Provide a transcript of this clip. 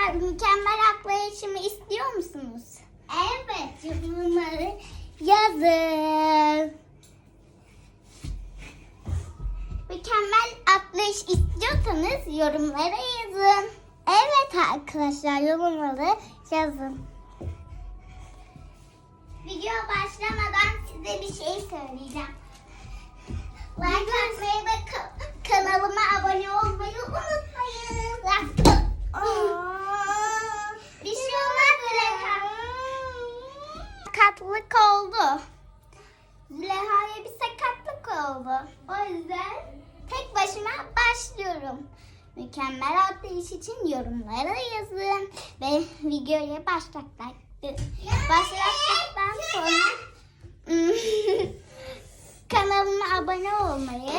Çocuklar mükemmel yaklaşımı istiyor musunuz? Evet bunları yazın. Mükemmel atlayış istiyorsanız yorumlara yazın. Evet arkadaşlar yorumları yazın. Video başlamadan size bir şey söyleyeceğim. Sakatlık oldu. Züleyha'ya bir sakatlık oldu. O yüzden tek başıma başlıyorum. Mükemmel atlayış için yorumlara yazın. Ve videoya başlattık. Başlattıktan sonra kanalıma abone olmayı